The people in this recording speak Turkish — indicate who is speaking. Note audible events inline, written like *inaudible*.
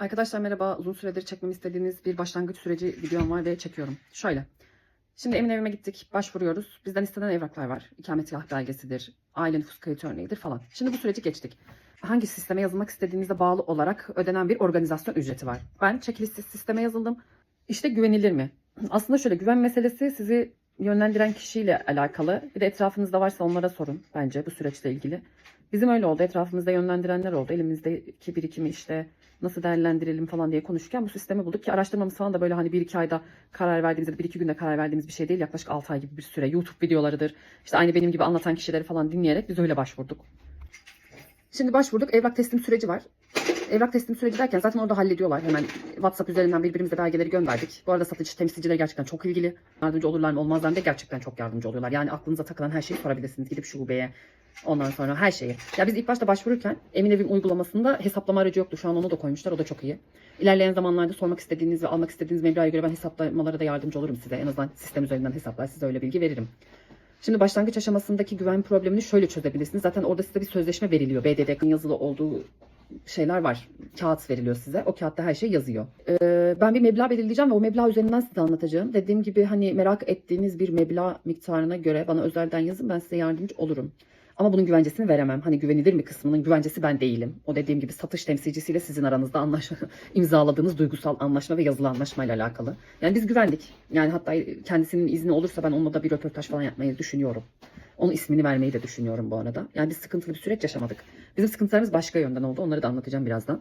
Speaker 1: Arkadaşlar merhaba. Uzun süredir çekmemi istediğiniz bir başlangıç süreci videom var ve çekiyorum. Şöyle. Şimdi emin evime gittik. Başvuruyoruz. Bizden istenen evraklar var. İkametgah belgesidir. Aile nüfus kayıt örneğidir falan. Şimdi bu süreci geçtik. Hangi sisteme yazılmak istediğinize bağlı olarak ödenen bir organizasyon ücreti var. Ben çekilişsiz sisteme yazıldım. İşte güvenilir mi? Aslında şöyle güven meselesi sizi yönlendiren kişiyle alakalı. Bir de etrafınızda varsa onlara sorun bence bu süreçle ilgili. Bizim öyle oldu. Etrafımızda yönlendirenler oldu. Elimizdeki birikimi işte nasıl değerlendirelim falan diye konuşurken bu sistemi bulduk ki araştırmamız falan da böyle hani 1-2 ayda karar verdiğimiz da 1-2 günde karar verdiğimiz bir şey değil. Yaklaşık 6 ay gibi bir süre. YouTube videolarıdır. İşte aynı benim gibi anlatan kişileri falan dinleyerek biz öyle başvurduk. Şimdi başvurduk. Evrak teslim süreci var. Evrak teslim süreci derken zaten orada hallediyorlar. Hemen WhatsApp üzerinden birbirimize belgeleri gönderdik. Bu arada satıcı temsilcileri gerçekten çok ilgili. Yardımcı olurlar mı olmazlar mı diye gerçekten çok yardımcı oluyorlar. Yani aklınıza takılan her şeyi sorabilirsiniz. Gidip şubeye, Ondan sonra her şeyi. Ya biz ilk başta başvururken Emin Evim uygulamasında hesaplama aracı yoktu. Şu an onu da koymuşlar. O da çok iyi. İlerleyen zamanlarda sormak istediğiniz ve almak istediğiniz meblağa göre ben hesaplamalara da yardımcı olurum size. En azından sistem üzerinden hesaplar size öyle bilgi veririm. Şimdi başlangıç aşamasındaki güven problemini şöyle çözebilirsiniz. Zaten orada size bir sözleşme veriliyor. BDDK'ın yazılı olduğu şeyler var. Kağıt veriliyor size. O kağıtta her şey yazıyor. Ee, ben bir meblağ belirleyeceğim ve o meblağ üzerinden size anlatacağım. Dediğim gibi hani merak ettiğiniz bir meblağ miktarına göre bana özelden yazın. Ben size yardımcı olurum. Ama bunun güvencesini veremem. Hani güvenilir mi kısmının güvencesi ben değilim. O dediğim gibi satış temsilcisiyle sizin aranızda anlaşma, *laughs* imzaladığınız duygusal anlaşma ve yazılı anlaşmayla alakalı. Yani biz güvendik. Yani hatta kendisinin izni olursa ben onunla da bir röportaj falan yapmayı düşünüyorum. Onun ismini vermeyi de düşünüyorum bu arada. Yani biz sıkıntılı bir süreç yaşamadık. Bizim sıkıntılarımız başka yönden oldu. Onları da anlatacağım birazdan.